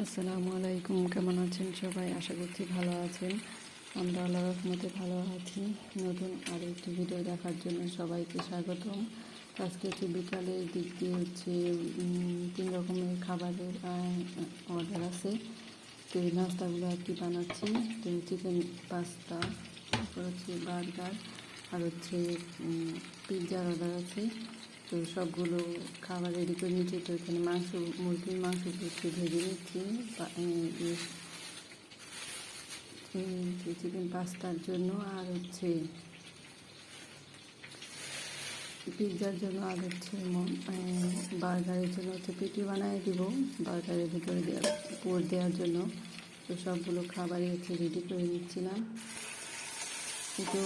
আসসালামু আলাইকুম, কেমন আছেন সবাই? আশা করছি ভালো আছেন। আমরা আল্লাহ রহমতে ভালো আছি। নতুন আর একটি ভিডিও দেখার জন্য সবাইকে স্বাগতম। আজকে হচ্ছে বিকালের দিক দিয়ে হচ্ছে তিন রকমের খাবারের অর্ডার আছে। তো এই নাস্তাগুলো আর কি বানাচ্ছি? তো চিকেন পাস্তা তারপর হচ্ছে বার্গার আর হচ্ছে পিৎজার অর্ডার আছে। তো সবগুলো খাবার রেডি করে নিচ্ছি তো এখানে মাংস, মুরগির মাংস একটু ভেজে নিচ্ছি। চিকেন পাস্তার জন্য আর হচ্ছে পিৎজার জন্য আর হচ্ছে বার্গারের জন্য হচ্ছে পেটি বানিয়ে দিব। বার্গারের ভিতরে দেওয়ার পুর দেওয়ার জন্য। তো সবগুলো খাবারই হচ্ছে রেডি করে নিচ্ছিলাম। একটু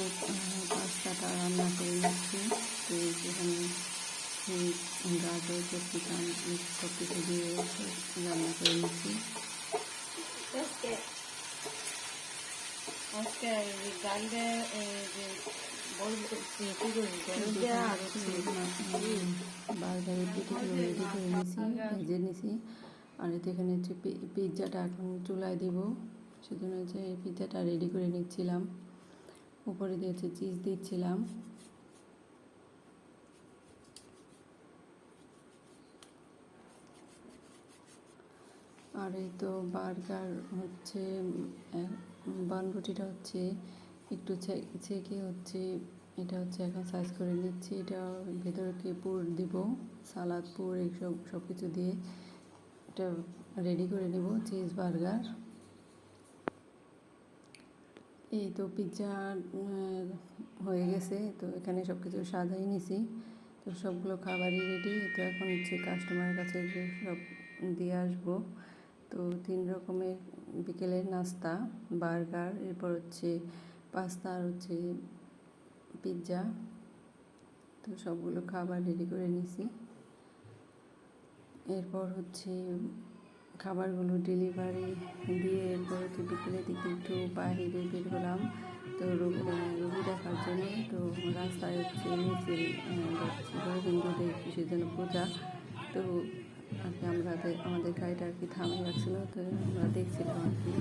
পাস্তাটা রান্না করে নিচ্ছি। তো এখানে গাজর ক্যাপসিকাম সব কিছু দিয়ে রান্না করে নিচ্ছি। আজকে ডালটা বার্গারের রেডি করে নিছি ভেজে নিছি আর এখানে হচ্ছে পিৎজাটা এখন চুলায় দিব। সেজন্য হচ্ছে এই পিৎজাটা রেডি করে নিচ্ছিলাম। উপরে দিয়ে হচ্ছে চিজ দিচ্ছিলাম। আর এই তো বার্গার হচ্ছে বানরুটিটা হচ্ছে একটু ছেঁকে হচ্ছে, এটা হচ্ছে এখন সাইজ করে নিচ্ছি। এটা ভেতরকে পুর দিব? সালাদ, পুর, এইসব সব কিছু দিয়ে এটা রেডি করে নেব চিজ বার্গার। এই তো পিৎজা হয়ে গেছে। তো এখানে সব কিছু সাজাই নিছি। তো সবগুলো খাবারই রেডি তো এখন হচ্ছে কাস্টমারের কাছে সব দিয়ে আসব। তো তিন রকমের বিকেলের নাস্তা, বার্গার, এরপর হচ্ছে পাস্তা আর হচ্ছে পিৎজা তো সবগুলো খাবার রেডি করে নিছি। এরপর হচ্ছে খাবারগুলো ডেলিভারি দিয়ে এরপরে হচ্ছে বিকেলের দিকে একটু বাইরে বের হলাম। তো রোগী রোগী দেখার জন্য তো রাস্তায় হচ্ছে নিচে ছিল হিন্দুদের কিসের জন্য পূজা তো আর কি আমরা আমাদের গাড়িটা আর কি থামিয়ে রাখছিল তো আমরা দেখছিলাম আর কি।